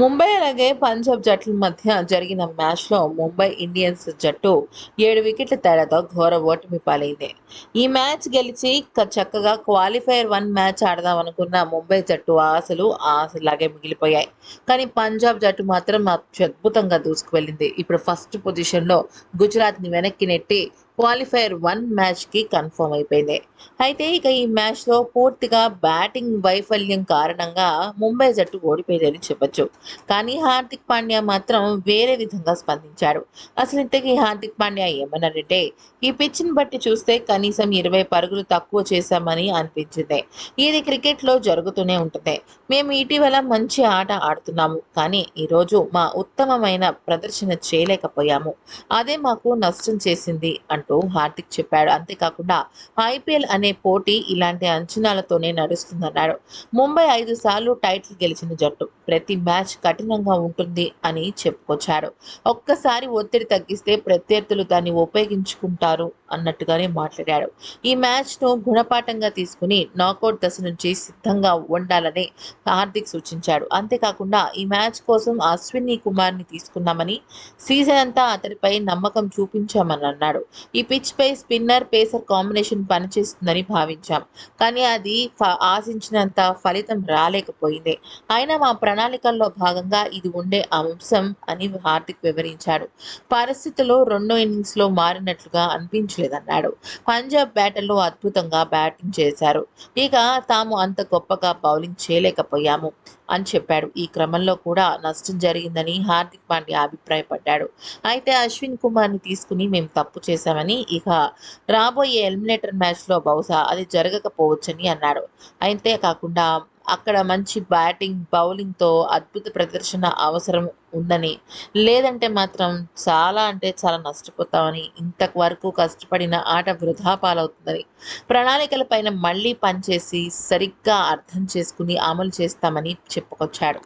ముంబై అలాగే పంజాబ్ జట్ల మధ్య జరిగిన మ్యాచ్లో ముంబై ఇండియన్స్ జట్టు ఏడు వికెట్ల తేడాతో ఘోర ఓటమి పాలైంది. ఈ మ్యాచ్ గెలిచి చక్కగా క్వాలిఫైర్ వన్ మ్యాచ్ ఆడదాం అనుకున్న ముంబై జట్టు ఆశలు ఆశలాగే మిగిలిపోయాయి. కానీ పంజాబ్ జట్టు మాత్రం అత్యద్భుతంగా దూసుకువెళ్ళింది. ఇప్పుడు ఫస్ట్ పొజిషన్లో గుజరాత్ని వెనక్కి నెట్టి క్వాలిఫైర్ వన్ మ్యాచ్కి కన్ఫర్మ్ అయిపోయింది. అయితే ఇక ఈ మ్యాచ్లో పూర్తిగా బ్యాటింగ్ వైఫల్యం కారణంగా ముంబై జట్టు ఓడిపోయిందని చెప్పొచ్చు. కానీ హార్దిక్ పాండ్యా మాత్రం వేరే విధంగా స్పందించాడు. అసలు ఇంతకీ హార్దిక్ పాండ్యా ఏమన్నారంటే ఈ పిచ్ని బట్టి చూస్తే కనీసం ఇరవై పరుగులు తక్కువ చేశామని అనిపించింది. ఇది క్రికెట్లో జరుగుతూనే ఉంటుంది. మేము ఇటీవల మంచి ఆట ఆడుతున్నాము. కానీ ఈరోజు మా ఉత్తమమైన ప్రదర్శన చేయలేకపోయాము. అదే మాకు నష్టం చేసింది అంటూ హార్దిక్ చెప్పాడు. అంతేకాకుండా ఐపీఎల్ అనే పోటీ ఇలాంటి అంచనాలతోనే నడుస్తుందన్నాడు ముంబై ఐదు సార్లు టైటిల్ గెలిచిన జట్టు ప్రతి మ్యాచ్ కఠినంగా ఉంటుంది అని చెప్పుకొచ్చాడు ఒక్కసారి ఒత్తిడి తగ్గిస్తే ప్రత్యర్థులు దాన్ని ఉపయోగించుకుంటారు అన్నట్టుగానే మాట్లాడాడు. ఈ మ్యాచ్ను గుణపాఠంగా తీసుకుని నాకౌట్ దశ నుంచి సిద్ధంగా ఉండాలని హార్దిక్ సూచించాడు. అంతేకాకుండా ఈ మ్యాచ్ కోసం అశ్విని కుమార్ని తీసుకున్నామని సీజన్ అంతా అతడిపై నమ్మకం చూపించామని అన్నాడు. ఈ పిచ్ పై స్పిన్నర్ పేసర్ కాంబినేషన్ పనిచేస్తుందని భావించాం. కానీ అది ఆశించినంత ఫలితం రాలేకపోయింది. అయినా మా ప్రణాళికల్లో భాగంగా ఇది ఉండే అంశం అని హార్దిక్ వివరించాడు. పరిస్థితులు రెండో ఇన్నింగ్స్లో మారినట్లుగా అనిపించలేదన్నాడు పంజాబ్ బ్యాటర్లు అద్భుతంగా బ్యాటింగ్ చేశారు. ఇక తాము అంత గొప్పగా బౌలింగ్ చేయలేకపోయాము అని చెప్పాడు. ఈ క్రమంలో కూడా నష్టం జరిగిందని హార్దిక్ పాండ్యా అభిప్రాయపడ్డాడు. అయితే అశ్విన్ కుమార్ని తీసుకుని మేము తప్పు చేశామని ఇక రాబోయే ఎలిమినేటర్ మ్యాచ్లో బహుశా అది జరగకపోవచ్చని అన్నాడు. అయితే కాకుండా అక్కడ మంచి బ్యాటింగ్ బౌలింగ్తో అద్భుత ప్రదర్శన అవసరం ఉందని. లేదంటే మాత్రం చాలా అంటే చాలా నష్టపోతామని ఇంతవరకు కష్టపడిన ఆట వృధా పాలవుతుందని. ప్రణాళికలపైన మళ్ళీ పనిచేసి సరిగ్గా అర్థం చేసుకుని అమలు చేస్తామని చెప్పుకొచ్చాడు.